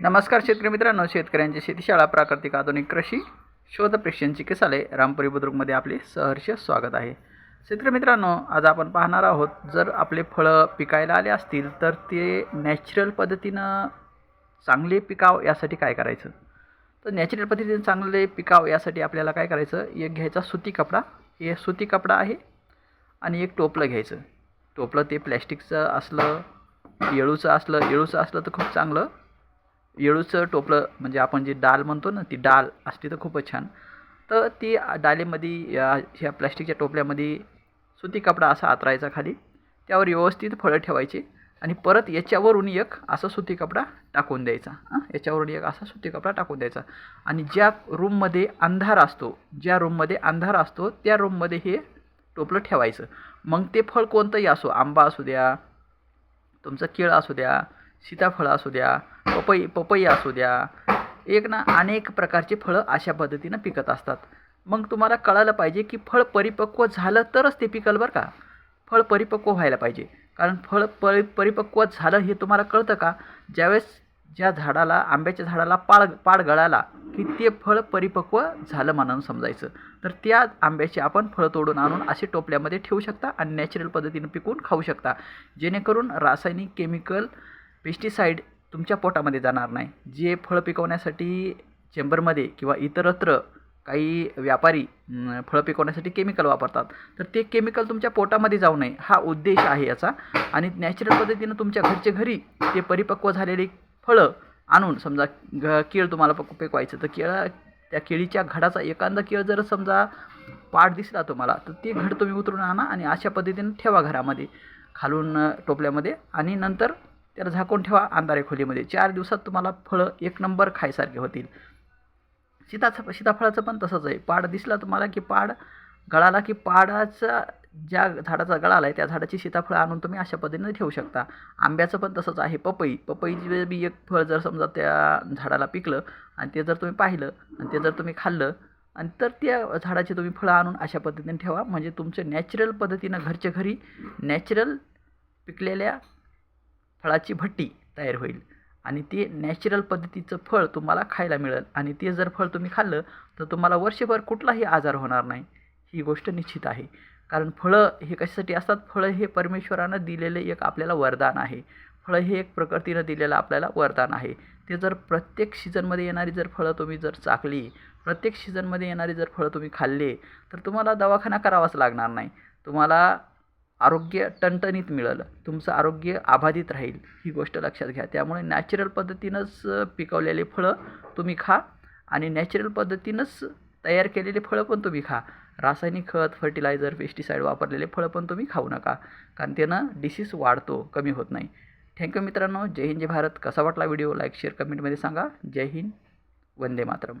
नमस्कार शेतकरी मित्रांनो शेतकऱ्यांची शेतीशाळा प्राकृतिक आधुनिक कृषी शोध प्रशिक्षण चिकित्सालय रामपुरी बुद्रुकमध्ये आपले सहर्ष स्वागत आहे. शेतकरी मित्रांनो आज आपण पाहणार आहोत जर आपले फळं पिकायला आले असतील तर ते नॅचरल पद्धतीनं चांगले पिकाव यासाठी काय करायचं? तर नॅचरल पद्धतीने चांगले पिकाव यासाठी आपल्याला काय करायचं? एक घ्यायचा सुती कपडा. हे सुती कपडा आहे आणि एक टोपलं घ्यायचं. टोपलं ते प्लॅस्टिकचं असलं येळूचं असलं येळूचं असलं तर खूप चांगलं. येळूचं टोपलं म्हणजे आपण जे डाल म्हणतो ना ती डाल असली तर खूपच छान. तर ती डालीमध्ये या ह्या प्लॅस्टिकच्या टोपल्यामध्ये सुती कपडा असा आतरायचा खाली. त्यावर व्यवस्थित फळं ठेवायची आणि परत याच्यावरून एक असा सुती कपडा टाकून द्यायचा. हां याच्यावरून एक असा सुती कपडा टाकून द्यायचा. आणि ज्या रूममध्ये अंधार असतो ज्या रूममध्ये अंधार असतो त्या रूममध्ये हे टोपलं ठेवायचं. मग ते फळ कोणतंही असो आंबा असू द्या तुमचं केळ असू द्या सीताफळं असू द्या पपई पपई असू द्या. एक ना अनेक प्रकारचे फळं अशा पद्धतीनं पिकत असतात. मग तुम्हाला कळालं पाहिजे की फळ परिपक्व झालं तरच ते पिकल बरं का. फळ परिपक्व व्हायला पाहिजे. कारण फळ परि परिपक्व झालं हे तुम्हाला कळतं का? ज्यावेळेस ज्या झाडाला आंब्याच्या झाडाला पाळ पाड गळाला की ते फळ परिपक्व झालं म्हणून समजायचं. तर त्या आंब्याचे आपण फळं तोडून आणून असे टोपल्यामध्ये ठेवू शकता आणि नॅचरल पद्धतीनं पिकवून खाऊ शकता. जेणेकरून रासायनिक केमिकल पेस्टिसाईड तुमच्या पोटामध्ये जाणार नाही. जे फळं पिकवण्यासाठी चेंबरमध्ये किंवा इतरत्र काही व्यापारी फळं पिकवण्यासाठी केमिकल वापरतात. तर ते केमिकल तुमच्या पोटामध्ये जाऊ नये हा उद्देश आहे याचा. आणि नॅचरल पद्धतीनं तुमच्या घरच्या घरी ते परिपक्व झालेली फळं आणून समजा ग केळ तुम्हाला पक पिकवायचं तर केळा त्या केळीच्या घडाचा एखादा केळ जर समजा पाठ दिसला तुम्हाला तर ते घड तुम्ही उतरून आणा आणि अशा पद्धतीनं ठेवा घरामध्ये. खालून टोपल्यामध्ये आणि नंतर त्याला झाकून ठेवा अंधारे खोलीमध्ये. चार दिवसात तुम्हाला फळं एक नंबर खायसारखे होतील. सीताचं सीताफळाचं पण तसंच आहे. पाड दिसला तुम्हाला की पाड गळाला की पाडाचा ज्या झाडाचा गळाला आहे त्या झाडाची सीताफळं आणून तुम्ही अशा पद्धतीने ठेवू शकता. आंब्याचं पण तसंच आहे. पपई पपईचे बी एक फळ जर समजा त्या झाडाला पिकलं आणि ते जर तुम्ही पाहिलं आणि ते जर तुम्ही खाल्लं आणि तर त्या झाडाची तुम्ही फळं आणून अशा पद्धतीने ठेवा. म्हणजे तुमचं नॅचरल पद्धतीनं घरच्या घरी नॅचरल पिकलेल्या फळाची भट्टी तयार होईल. आणि ते नॅचरल पद्धतीचं फळ तुम्हाला खायला मिळेल. आणि ते जर फळ तुम्ही खाल्लं तर तुम्हाला वर्षभर कुठलाही आजार होणार नाही. ही गोष्ट निश्चित आहे. कारण फळं हे कशासाठी असतात? फळं हे परमेश्वरानं दिलेले एक आपल्याला वरदान आहे. फळं हे एक प्रकृतीनं दिलेलं आपल्याला वरदान आहे. ते जर प्रत्येक सीझनमध्ये येणारी जर फळं तुम्ही जर चाकली प्रत्येक सीझनमध्ये येणारी जर फळं तुम्ही खाल्ले तर तुम्हाला दवाखाना करावाच लागणार नाही. तुम्हाला आरोग्य टणटणीत मिळेल. तुमचं आरोग्य अबाधित राहील ही गोष्ट लक्षात घ्या. त्यामुळे नॅचरल पद्धतीनंच पिकवलेले फळं तुम्ही खा आणि नॅचरल पद्धतीनंच तयार केलेले फळं पण तुम्ही खा. रासायनिक खत फर्टिलायझर पेस्टिसाईड वापरलेले फळं पण तुम्ही खाऊ नका. कारण त्यानं डिसीज वाढतो कमी होत नाही. थँक्यू मित्रांनो. जय हिंद जय भारत. कसा वाटला व्हिडिओ लाईक शेअर कमेंटमध्ये सांगा. जय हिंद. वंदे मातरम.